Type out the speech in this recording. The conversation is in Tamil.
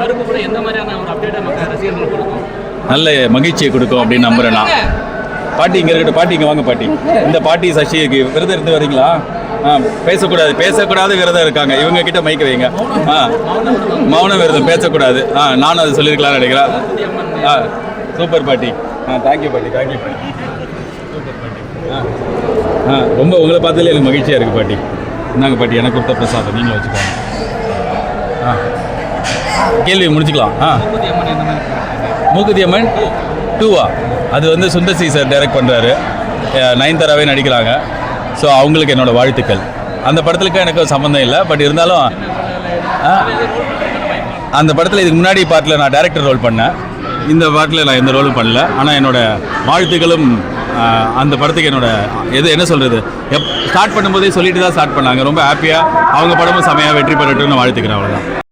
கருப்பு எந்த மாதிரியான ஒரு மக்கள் கொடுக்கும்? நல்ல மகிழ்ச்சியை கொடுக்கும் அப்படின்னு நம்புறேன் நான். பாட்டி இங்கே இருக்கட்டும் பாட்டி இங்கே வாங்க பாட்டி. இந்த பாட்டி சசிக்கு விரதம் இருந்து வரீங்களா? ஆ பேசக்கூடாது பேசக்கூடாது விரதம் இருக்காங்க. இவங்க கிட்ட மைக்க வைங்க. ஆ மௌன விரதம் பேசக்கூடாது. ஆ நானும் அதை சொல்லியிருக்கலாம்னு நினைக்கிறேன். ஆ சூப்பர் பாட்டி. ஆ தேங்க்யூ பாட்டி தேங்க்யூ பாட்டி சூப்பர் பாட்டி. ஆ ஆ ரொம்ப உங்களை பார்த்ததுல எனக்கு மகிழ்ச்சியாக இருக்குது பாட்டி. இந்தாங்க பாட்டி எனக்கு கொடுத்த பிரசாதம். நீங்களும் வச்சுக்கோங்க. ஆ. கேள்வி முடிச்சுக்கலாம். ஆ. மூக்குதி அம்மன் மூக்குத்தி அம்மன் டூவா? அது வந்து சுந்தர் சி சார் டைரக்ட் பண்ணுறாரு நயன்தாராவே நடிக்கிறாங்க. ஸோ அவங்களுக்கு என்னோடய வாழ்த்துக்கள். அந்த படத்துக்கு எனக்கு சம்மந்தம் இல்லை பட் இருந்தாலும் ஆ, அந்த படத்தில் இதுக்கு முன்னாடி பாட்டில் நான் டேரக்டர் ரோல் பண்ணேன். இந்த பாட்டில் நான் எந்த ரோலும் பண்ணல. ஆனால் என்னோடய வாழ்த்துக்களும் அந்த படத்துக்கு என்னோட எது என்ன சொல்கிறது எப் ஸ்டார்ட் பண்ணும்போதே சொல்லிட்டு தான் ஸ்டார்ட் பண்ணாங்க. ரொம்ப ஹாப்பியாக அவங்க படமும் செமையாக வெற்றி பெறட்டும்னு வாழ்த்துக்கிறேன் அவ்வளோதான்